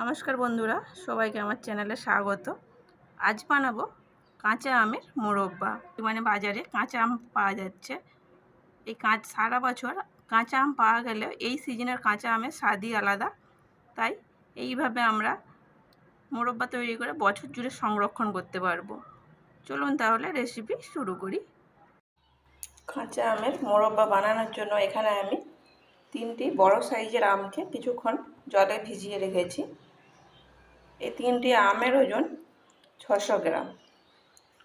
নমস্কার বন্ধুরা, সবাইকে আমার চ্যানেলে স্বাগত। আজ বানাবো কাঁচা আমের মোরব্বা। মানে বাজারে কাঁচা আম পাওয়া যাচ্ছে। এই কাঁচ, সারা বছর কাঁচা আম পাওয়া গেলেও এই সিজনের কাঁচা আমের স্বাদই আলাদা। তাই এইভাবে আমরা মোরব্বা তৈরি করে বছর জুড়ে সংরক্ষণ করতে পারব। চলুন তাহলে রেসিপি শুরু করি। কাঁচা আমের মোরব্বা বানানোর জন্য এখানে আমি তিনটি বড় সাইজের আমকে কিছুক্ষণ জলে ভিজিয়ে রেখেছি। এই তিনটি আমের ওজন ছশো গ্রাম।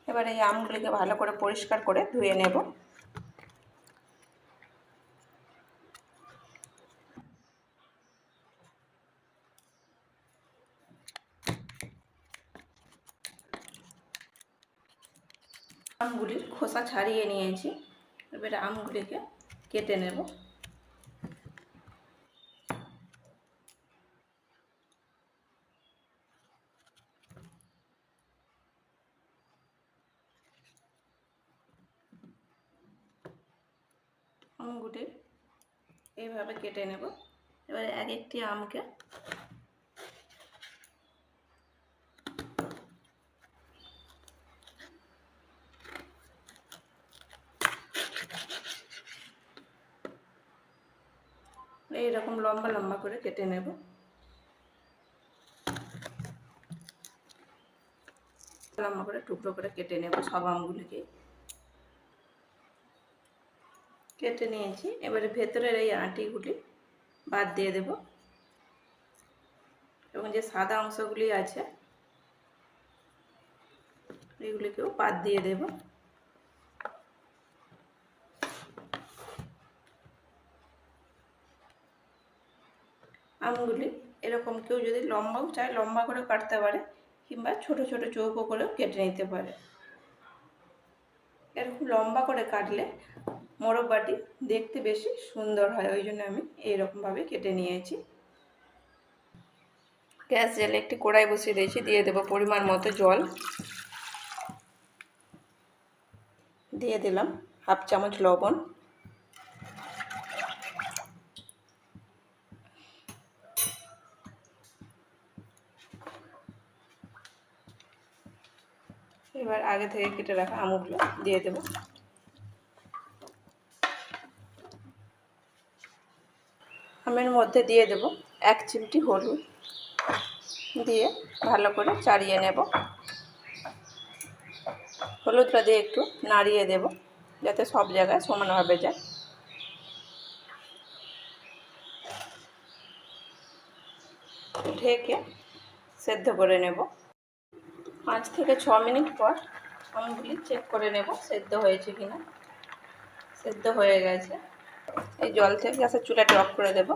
এবার এই আমগুলিকে ভালো করে পরিষ্কার করে ধুয়ে নেব। আমগুলির খোসা ছাড়িয়ে নিয়েছি। এবারে আমগুলিকে কেটে নেব। আমগুলি এইভাবে কেটে নেব। এবারে এক একটি আমকে এইরকম লম্বা লম্বা করে কেটে নেব। লম্বা করে টুকরো করে কেটে নেব সব আমগুলিকে। কেটে নিয়েছি। এবারে ভেতরের এই আঁটিগুলি বাদ দিয়ে দেব। এবং যে সাদা অংশগুলি আছে, এগুলিকেও বাদ দিয়ে দেব। আমগুলি এরকম কেউ যদি লম্বাও চায়, লম্বা করে কাটতে পারে, কিংবা ছোট ছোট চৌকো করেও কেটে নিতে পারে। এরকম লম্বা করে কাটলে মোরব্বাটি দেখতে বেশি সুন্দর হয়, ওই জন্য আমি এইরকমভাবে কেটে নিয়েছি। গ্যাস জেলে একটি কড়াই বসিয়ে দিয়েছি, দিয়ে দেবো পরিমাণ মতো জল। দিয়ে দিলাম হাফ চামচ লবণ। এবার আগে থেকে কেটে রাখা আমুগুলো দিয়ে দেবো। আমের মধ্যে দিয়ে দেব। এক চিমটি হলুদ দিয়ে ভালো করে চাড়িয়ে নেব। হলুদটা দিয়ে একটু নাড়িয়ে দেব, যাতে সব জায়গায় সমানভাবে যায়। ঢেকে সেদ্ধ করে নেব। পাঁচ থেকে ছ মিনিট পর আমগুলি চেক করে নেব সেদ্ধ হয়েছে কিনা। সেদ্ধ হয়ে গেছে। এই জল থেকে গ্যাসের চুলাটা অফ করে দেব।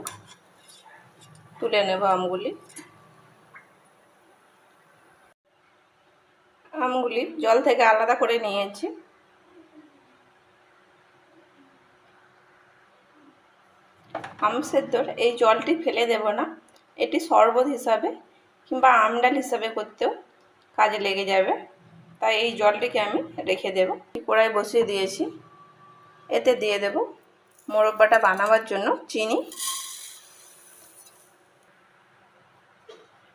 তুলে নেব আমগুলি। আমগুলি জল থেকে আলাদা করে নিয়েছি। আম সেদ্ধর এই জলটি ফেলে দেব না। এটি শরবত হিসাবে কিংবা আমডাল হিসাবে করতেও কাজে লেগে যাবে। তাই এই জলটিকে আমি রেখে দেব। কড়াই বসিয়ে দিয়েছি। এতে দিয়ে দেব মোরব্বাটা বানাবার জন্য চিনি।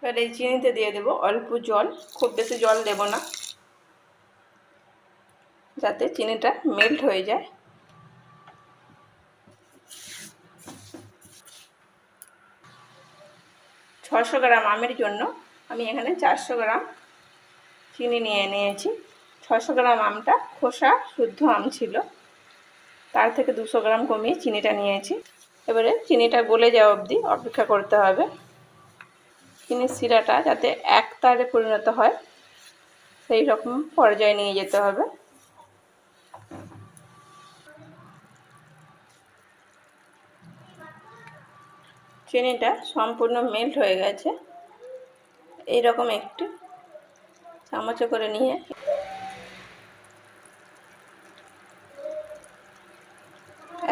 এবার এই চিনিতে দিয়ে দেব অল্প জল, খুব বেশি জল দেব না। যাতে চিনিটা মেল্ট হয়ে যায়। ছশো গ্রাম আমের জন্য আমি এখানে চারশো গ্রাম চিনি নিয়ে নিয়েছি। ছশো গ্রাম আমটা খোসা, শুদ্ধ আম ছিল। তার থেকে দুশো গ্রাম কমিয়ে চিনিটা নিয়েছি। এবারে চিনিটা গলে যাওয়া অবধি অপেক্ষা করতে হবে। চিনির শিরাটা যাতে এক তারে পরিণত হয়, সেই রকম পর্যায়ে নিয়ে যেতে হবে। চিনিটা সম্পূর্ণ মেল্ট হয়ে গেছে। এই রকম একটু চামচে করে নিয়ে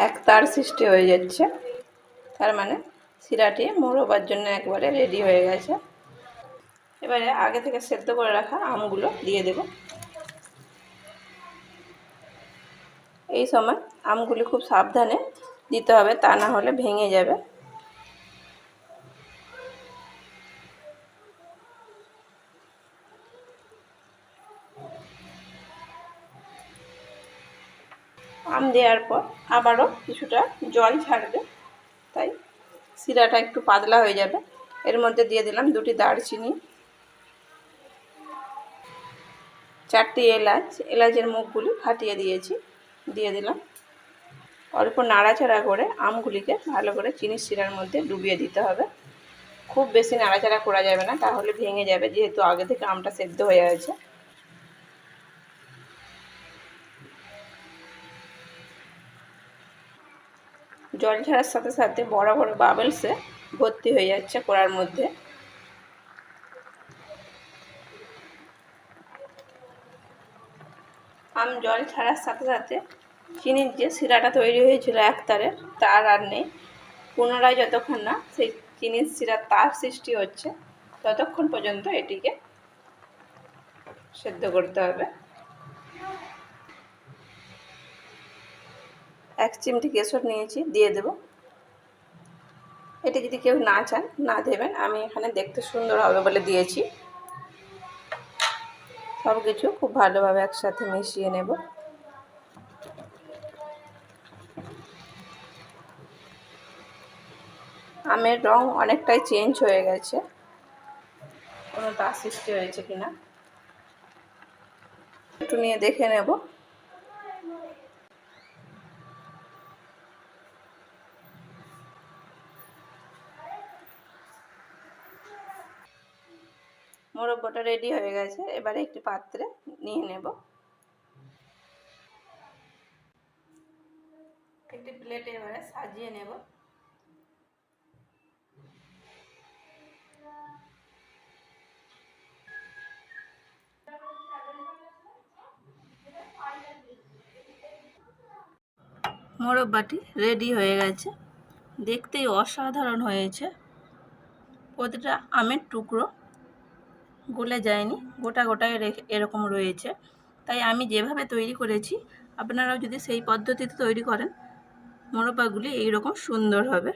এক তার সৃষ্টি হয়ে যাচ্ছে। তার মানে শিরাটি মোড়বার জন্য একবারে রেডি হয়ে গেছে। এবারে আগে থেকে সেদ্ধ করে রাখা আমগুলো দিয়ে দেব। এই সময় আমগুলি খুব সাবধানে দিতে হবে, তা না হলে ভেঙে যাবে। আম দেওয়ার পর আবারও কিছুটা জল ছাড়বে। তাই শিরাটা একটু পাতলা হয়ে যাবে। এর মধ্যে দিয়ে দিলাম দুটি দারচিনি, চারটি এলাচ। এলাচের মুখগুলি ফাটিয়ে দিয়েছি, দিয়ে দিলাম অল্প নাড়াচাড়া করে আমগুলিকে ভালো করে চিনির শিরার মধ্যে ডুবিয়ে দিতে হবে। খুব বেশি নাড়াচাড়া করা যাবে না, তাহলে ভেঙে যাবে, যেহেতু আগে থেকে আমটা সেদ্ধ হয়ে আছে। জল ছাড়ার সাথে সাথে বড় বড় বাবেলসে ভর্তি হয়ে যাচ্ছে কড়ার মধ্যে। আম জল ছাড়ার সাথে সাথে চিনির যে শিরাটা তৈরি হয়েছিল একতারের তার আর নেই। পুনরায় যতক্ষণ না সেই চিনির শিরার তার সৃষ্টি হচ্ছে, ততক্ষণ পর্যন্ত এটিকে সেদ্ধ করতে হবে। এক চিমটি কেশর নিয়েছি, দিয়ে দেব। এটি যদি কেউ না চান, না দেবেন, আমি এখানে দেখতে সুন্দর হবে বলে দিয়েছি। সব কিছু খুব ভালোভাবে একসাথে মিশিয়ে নেব। আমের রং অনেকটাই চেঞ্জ হয়ে গেছে। কোনো তার সৃষ্টি হয়েছে কিনা? একটু নিয়ে দেখে নেব। মোরব্বটা রেডি হয়ে গেছে। এবারে একটি পাত্রে নিয়ে নেব। একটি প্লেটে এবারে সাজিয়ে নেব। মোরব্বাটি রেডি হয়ে গেছে। দেখতেই অসাধারণ হয়েছে। প্রতিটা আমের টুকরো গলে যায়নি, গোটা গোটায় এরকম রয়েছে। তাই আমি যেভাবে তৈরি করেছি, আপনারাও যদি সেই পদ্ধতিতে তৈরি করেন, মোরব্বাগুলি এইরকম সুন্দর হবে।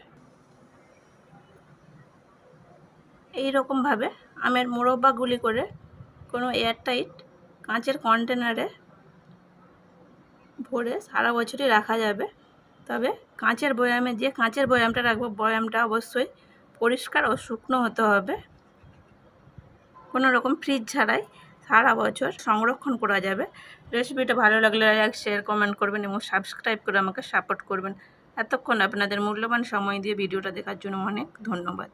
এই রকমভাবে আমের মোরব্বাগুলি করে কোনো এয়ারটাইট কাঁচের কন্টেনারে ভরে সারা বছরই রাখা যাবে। তবে কাঁচের বয়ামে যে কাঁচের বয়ামটা রাখব, বয়ামটা অবশ্যই পরিষ্কার ও শুকনো হতে হবে। কোনো রকম ফ্রিজ ছাড়াই সারা বছর সংরক্ষণ করা যাবে। রেসিপিটা ভালো লাগলে লাইক শেয়ার কমেন্ট করবেন এবং সাবস্ক্রাইব করে আমাকে সাপোর্ট করবেন। এতক্ষণ আপনাদের মূল্যবান সময় দিয়ে ভিডিওটা দেখার জন্য অনেক ধন্যবাদ।